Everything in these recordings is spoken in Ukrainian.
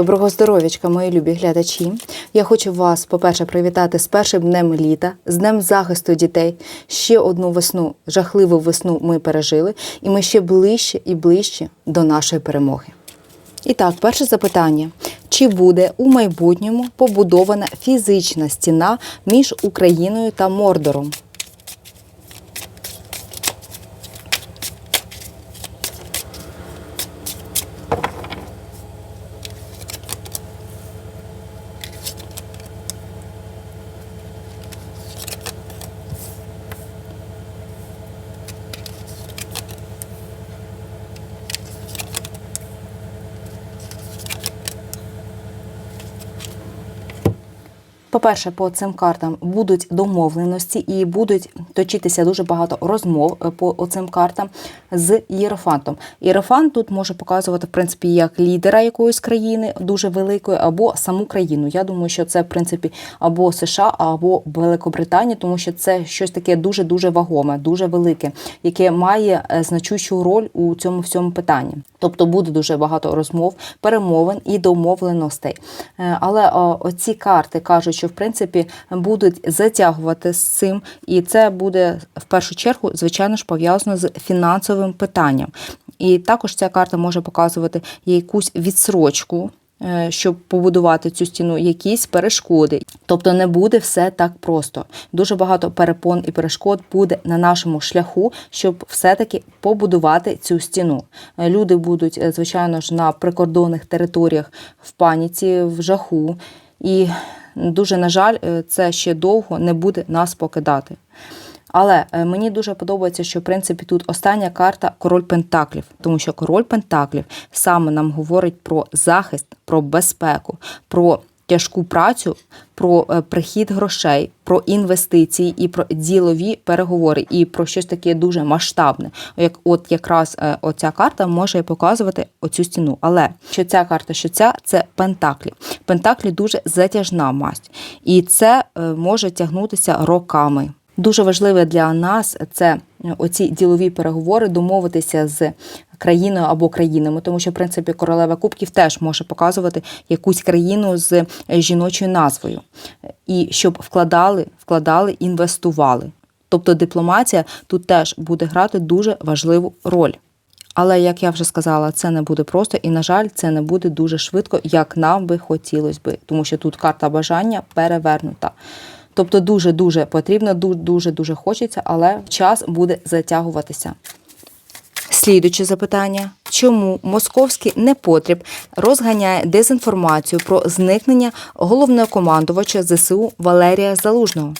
Доброго здоров'ячка, мої любі глядачі. Я хочу вас, по-перше, привітати з першим днем літа, з днем захисту дітей. Ще одну весну, жахливу весну ми пережили, і ми ще ближче і ближче до нашої перемоги. І так, перше запитання: чи буде у майбутньому побудована фізична стіна між Україною та Мордором? По-перше, по цим картам будуть домовленості і будуть точитися дуже багато розмов е, по цим картам з Єрофантом. Єрофант тут може показувати, в принципі, як лідера якоїсь країни дуже великої, або саму країну. Я думаю, що це в принципі або США, або Великобританія, тому що це щось таке дуже дуже вагоме, дуже велике, яке має е, значущу роль у цьому всьому питанні. Тобто буде дуже багато розмов, перемовин і домовленостей. Е, Але оці карти кажуть, що в принципі будуть затягувати з цим, і це буде в першу чергу, звичайно ж, пов'язано з фінансовим питанням. І також ця карта може показувати якусь відсрочку. е, Щоб побудувати цю стіну, якісь перешкоди, тобто не буде все так просто. Дуже багато перепон і перешкод буде на нашому шляху, щоб все-таки побудувати цю стіну. Е, Люди будуть, е, звичайно ж, на прикордонних територіях в паніці, в жаху, і дуже на жаль, е, це ще довго не буде нас покидати. Але е, мені дуже подобається, що в принципі тут остання карта король Пентаклів, тому що король Пентаклів саме нам говорить про захист, про безпеку, про тяжку працю, про е, прихід грошей, про інвестиції і про ділові переговори, і про щось таке дуже масштабне. Як от якраз е, оця карта може показувати оцю стіну. Але що ця карта, що ця це Пентаклі. Пентаклі дуже затяжна масть, і це е, може тягнутися роками. Дуже важливе для нас це оці ділові переговори, домовитися з країною або країнами, тому що в принципі королева кубків теж може показувати якусь країну з жіночою назвою, і щоб вкладали, вкладали, інвестували. Тобто дипломатія тут теж буде грати дуже важливу роль. Але як я вже сказала, це не буде просто, і на жаль, це не буде дуже швидко, як нам би хотілося би, тому що тут карта бажання перевернута. Тобто дуже дуже потрібно, дуже дуже хочеться, але час буде затягуватися. Слідуче запитання: чому московський непотріб розганяє дезінформацію про зникнення головнокомандувача ЗСУ Валерія Залужного?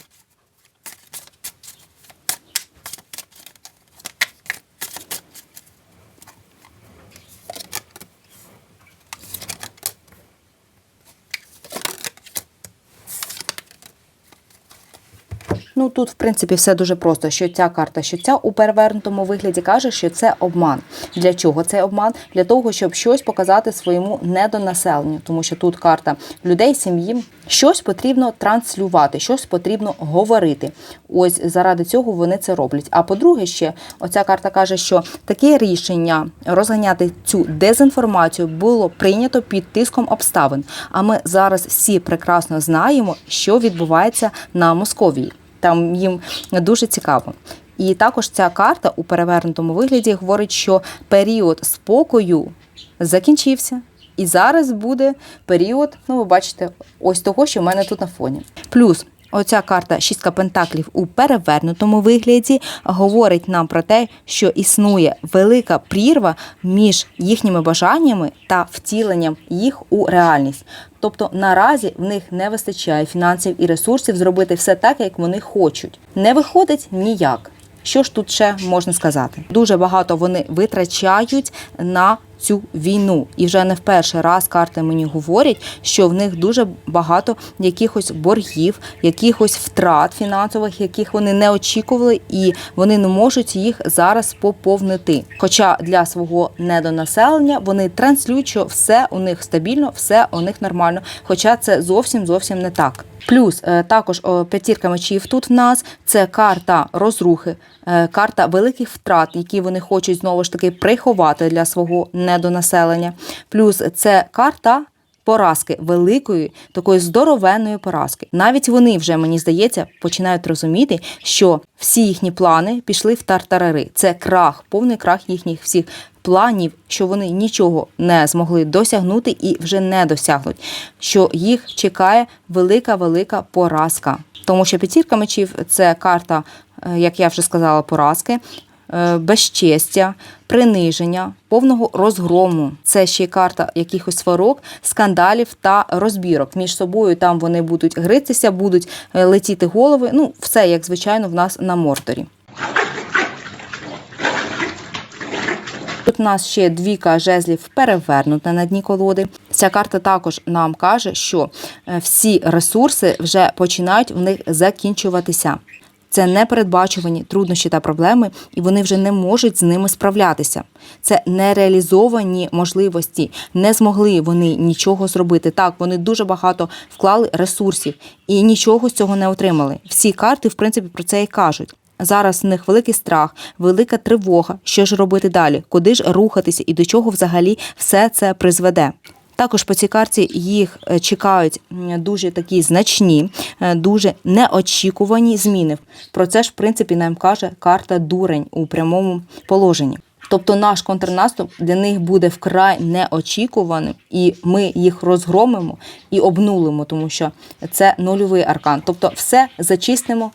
Ну тут, в принципі, все дуже просто. Що ця карта, що ця у перевернутому вигляді каже, що це обман. Для чого цей обман? Для того, щоб щось показати своєму недонаселенню, тому що тут карта людей, сім'ї, щось потрібно транслювати, щось потрібно говорити. Ось заради цього вони це роблять. А по-друге, ще оця карта каже, що таке рішення розганяти цю дезінформацію було прийнято під тиском обставин. А ми зараз всі прекрасно знаємо, що відбувається на Московії. Там їм дуже цікаво. І також ця карта у перевернутому вигляді говорить, що період спокою закінчився. І зараз буде період, ну ви бачите, ось того, що в мене тут на фоні. Плюс оця карта шістка пентаклів у перевернутому вигляді говорить нам про те, що існує велика прірва між їхніми бажаннями та втіленням їх у реальність. Тобто наразі в них не вистачає фінансів і ресурсів зробити все так, як вони хочуть. Не виходить ніяк. Що ж тут ще можна сказати? Дуже багато вони витрачають на цю війну, і вже не в перший раз карти мені говорять, що в них дуже багато якихось боргів, якихось втрат фінансових, яких вони не очікували, і вони не можуть їх зараз поповнити. Хоча для свого недонаселення вони транслюють, що все у них стабільно, все у них нормально. Хоча це зовсім зовсім не так. Плюс е, також п'ятірка мечів тут в нас це карта розрухи, карта великих втрат, які вони хочуть знову ж таки приховати для свого недонаселення. Плюс це карта. Поразки великої, такої здоровенної поразки. Навіть вони вже мені здається починають розуміти, що всі їхні плани пішли в тартарари. Це крах, повний крах їхніх всіх планів, що вони нічого не змогли досягнути і вже не досягнуть. Що їх чекає велика велика поразка. Тому що п'ятірка мечів це карта, е, як я вже сказала, поразки. е, Безчестя, приниження, повного розгрому. Це ще й карта якихось сварок, скандалів та розбірок. Між собою там вони будуть гритися, будуть е, летіти голови. Ну, все як звичайно в нас на морторі. Тут у нас ще двійка жезлів перевернута на дні колоди. Ця карта також нам каже, що е, всі ресурси вже починають в них закінчуватися. Це непередбачувані труднощі та проблеми, і вони вже не можуть з ними справлятися. Це нереалізовані можливості. Не змогли вони нічого зробити. Так, вони дуже багато вклали ресурсів і нічого з цього не отримали. Всі карти, в принципі, про це і кажуть. Зараз в них великий страх, велика тривога. Що ж робити далі? Куди ж рухатися і до чого взагалі все це призведе? Також по цій карті їх е, чекають дуже такі значні, е, дуже неочікувані зміни. Про це ж, в принципі, нам каже карта дурень у прямому положенні. Тобто наш контрнаступ для них буде вкрай неочікуваним, і ми їх розгромимо і обнулимо, тому що це нульовий аркан. Тобто, все зачистимо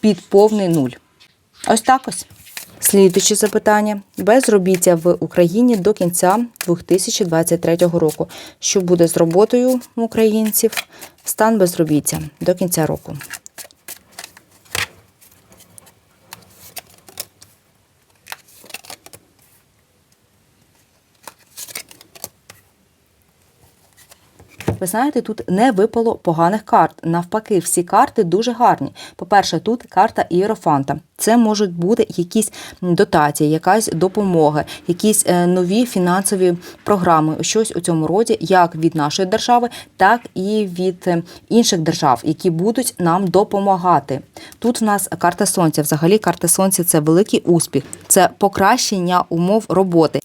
під повний нуль. Ось так ось. Слідуюче запитання: безробіття в Україні до кінця 2023 року. Що буде з роботою українців? Стан безробіття до кінця року. Ви знаєте, тут не випало поганих карт. Навпаки, всі карти дуже гарні. По-перше, тут карта Ієрофанта. Це можуть бути якісь дотації, якась допомога, якісь е, нові фінансові програми, щось у цьому роді, як від нашої держави, так і від е, інших держав, які будуть нам допомагати. Тут в нас карта сонця. Взагалі, карта сонця це великий успіх, це покращення умов роботи.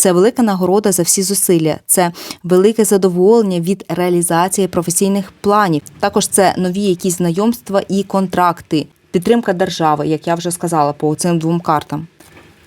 Це велика нагорода за всі зусилля, це велике задоволення від реалізації професійних планів. Також це нові якісь знайомства і контракти, підтримка держави, як я вже сказала, по цим двом картам.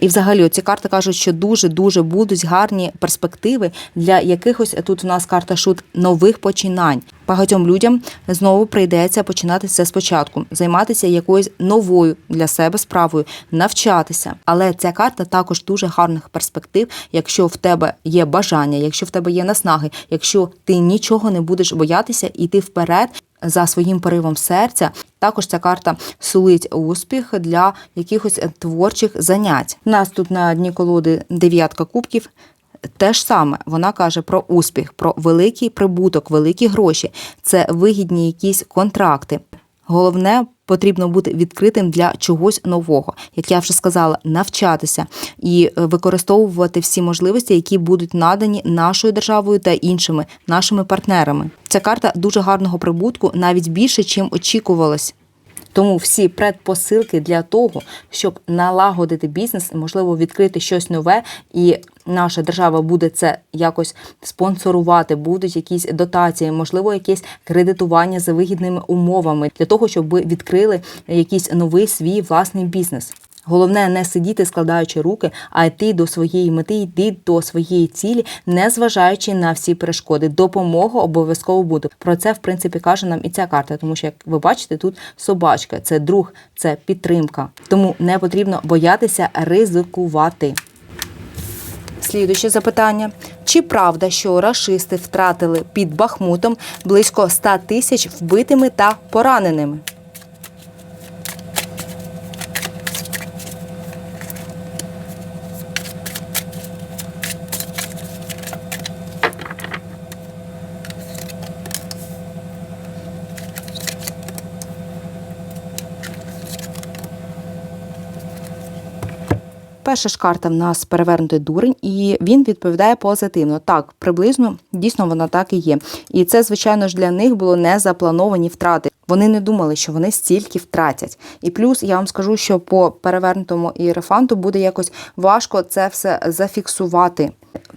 І взагалі ці карти кажуть, що дуже дуже будуть гарні перспективи для якихось тут у нас карта шут нових починань. Багатьом людям знову прийдеться починати це спочатку, займатися якоюсь новою для себе справою, навчатися. Але ця карта також дуже гарних перспектив, якщо в тебе є бажання, якщо в тебе є наснаги, якщо ти нічого не будеш боятися іти вперед за своїм поривом серця. Також ця карта сулить успіх для якихось творчих занять. У нас тут на дні колоди дев'ятка кубків. Те ж саме вона каже про успіх, про великий прибуток, великі гроші. Це вигідні якісь контракти. Головне, потрібно бути відкритим для чогось нового, як я вже сказала, навчатися і е, використовувати всі можливості, які будуть надані нашою державою та іншими нашими партнерами. Ця карта дуже гарного прибутку, навіть більше, чим очікувалось. Тому всі предпосилки для того, щоб налагодити бізнес, можливо, відкрити щось нове, і наша держава буде це якось спонсорувати, будуть якісь дотації, можливо, якесь кредитування за вигідними умовами для того, щоб ви відкрили якийсь новий свій власний бізнес. Головне не сидіти, складаючи руки, а йти до своєї мети, йти до своєї цілі, не зважаючи на всі перешкоди. Допомога обов'язково буде. Про це в принципі каже нам і ця карта, тому що як ви бачите, тут собачка, це друг, це підтримка. Тому не потрібно боятися ризикувати. Слідуюче запитання: чи правда, що рашисти втратили під Бахмутом близько 100 тисяч вбитими та пораненими? Перша ж карта в нас перевернутий дурень, і він відповідає позитивно. Так, приблизно дійсно вона так і є. І це, звичайно ж, для них було не заплановані втрати. Вони не думали, що вони стільки втратять. І плюс я вам скажу, що по перевернутому ієрофанту буде якось важко це все зафіксувати.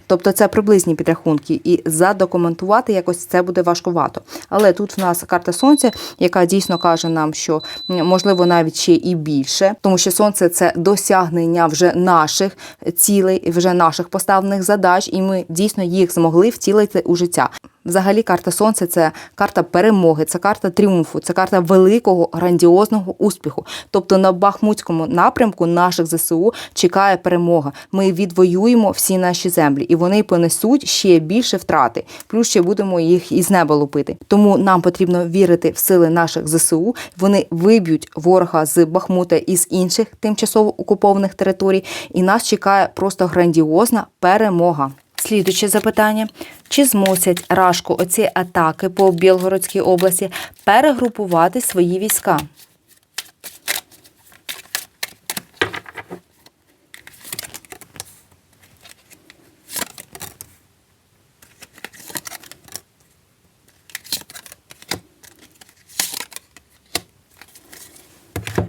Тобто це приблизні підрахунки, і задокументувати якось це буде важкувато. Але тут в нас карта сонця, яка дійсно каже нам, що можливо навіть ще і більше, тому що сонце це досягнення вже наших цілей, вже наших поставлених задач, і ми дійсно їх змогли втілити у життя. Взагалі, карта сонця це карта перемоги, це карта тріумфу, це карта великого грандіозного успіху. Тобто на Бахмутському напрямку наших ЗСУ чекає перемога. Ми відвоюємо всі наші землі, і вони понесуть ще більше втрати. Плюс ще будемо їх із неба лупити. Тому нам потрібно вірити в сили наших ЗСУ. Вони виб'ють ворога з Бахмута і з інших тимчасово окупованих територій, і нас чекає просто грандіозна перемога. Слідуюче запитання: чи змусять Рашку оці атаки по Білгородській області перегрупувати свої війська?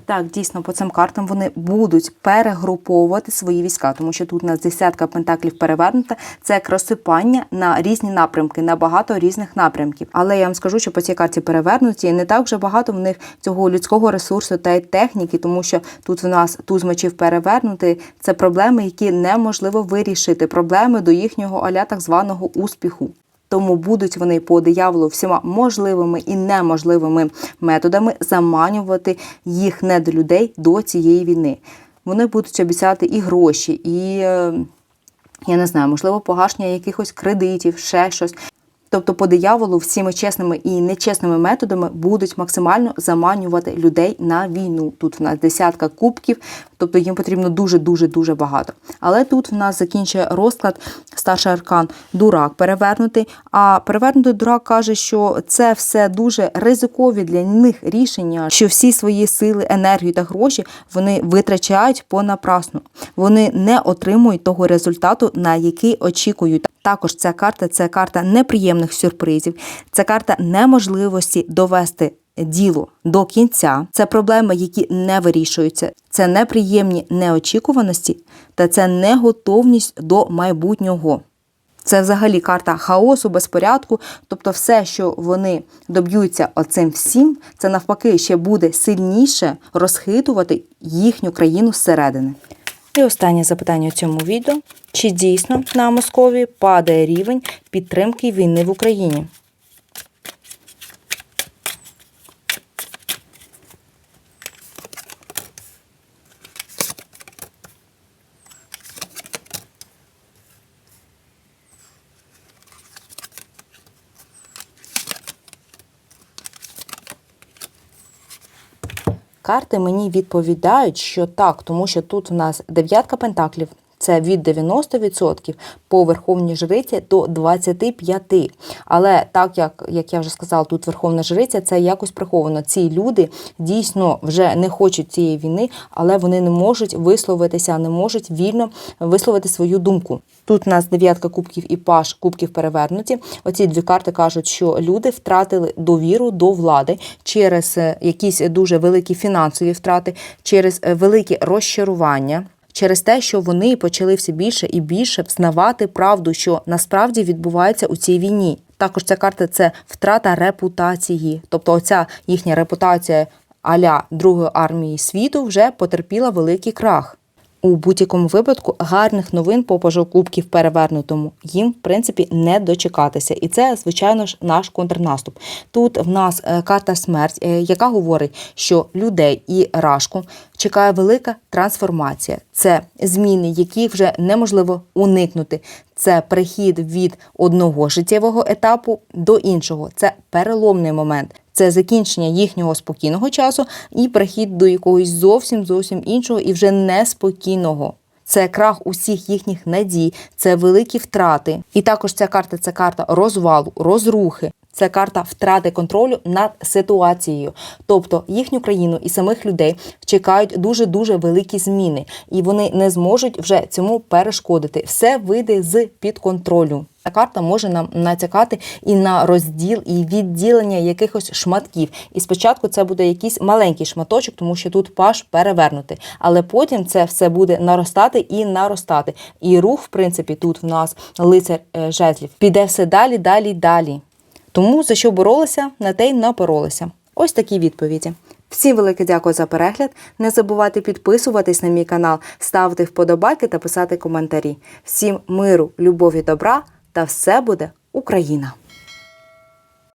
Так, дійсно, по цим картам вони будуть перегруповувати свої війська, тому що тут у нас десятка пентаклів перевернута. Це як розсипання на різні напрямки, на багато різних напрямків. Але я вам скажу, що по цій карті перевернуті не так вже багато в них цього людського ресурсу та й техніки, тому що тут в нас туз мечів перевернутий. Це проблеми, які неможливо вирішити. Проблеми до їхнього аля так званого успіху. Тому будуть вони по дияволу всіма можливими і неможливими методами заманювати їх недолюдей до цієї війни. Вони будуть обіцяти і гроші, і е, я не знаю, можливо, погашення якихось кредитів, ще щось. Тобто по дияволу всіми чесними і нечесними методами будуть максимально заманювати людей на війну. Тут в нас десятка кубків, тобто їм потрібно дуже дуже дуже багато. Але тут в нас закінчує розклад старший аркан дурак перевернутий. А перевернутий дурак каже, що це все дуже ризикові для них рішення, що всі свої сили, енергію та гроші вони витрачають понапрасну. Вони не отримують того результату, на який очікують. Також ця карта це карта неприємних сюрпризів, це карта неможливості довести діло до кінця. Це проблеми, які не вирішуються. Це неприємні неочікуваності та це неготовність до майбутнього. Це взагалі карта хаосу, безпорядку. Тобто, все, що вони доб'ються оцим всім, це навпаки ще буде сильніше розхитувати їхню країну зсередини. І останнє запитання у цьому відео: чи дійсно на Московії падає рівень підтримки війни в Україні? Карти мені відповідають, що так, тому що тут у нас дев'ятка пентаклів. Це від 90% по верховній жриці до 25%. Але так як, як я вже сказала, тут верховна жриця це якось приховано. Ці люди дійсно вже не хочуть цієї війни, але вони не можуть висловитися, не можуть вільно висловити свою думку. Тут у нас дев'ятка кубків і паш кубків перевернуті. Оці дві карти кажуть, що люди втратили довіру до влади через е, якісь дуже великі фінансові втрати, через е, великі розчарування. Через те, що вони почали все більше і більше взнавати правду, що насправді відбувається у цій війні. Також ця карта це втрата репутації, тобто оця їхня репутація аля Другої армії світу вже потерпіла великий крах. У будь-якому випадку гарних новин по пажу кубків перевернутому їм, в принципі, не дочекатися. І це, звичайно ж, наш контрнаступ. Тут в нас е, карта смерть, е, яка говорить, що людей і рашку чекає велика трансформація. Це зміни, які вже неможливо уникнути. Це прихід від одного життєвого етапу до іншого. Це переломний момент. Це закінчення їхнього спокійного часу і прихід до якогось зовсім зовсім іншого і вже неспокійного. Це крах усіх їхніх надій, це великі втрати. І також ця карта це карта розвалу, розрухи. Це карта втрати контролю над ситуацією. Тобто їхню країну і самих людей чекають дуже дуже великі зміни, і вони не зможуть вже цьому перешкодити. Все вийде з під контролю. Ця карта може нам натякати і на розділ, і відділення якихось шматків. І спочатку це буде якийсь маленький шматочок, тому що тут паш перевернутий. Але потім це все буде наростати і наростати. І рух, в принципі, тут в нас лицар е, жезлів. Піде все далі, далі, далі. Тому за що боролися, на те й напоролися. Ось такі відповіді. Всім велике дякую за перегляд. Не забувайте підписуватись на мій канал, ставити вподобайки та писати коментарі. Всім миру, любові, добра та все буде Україна!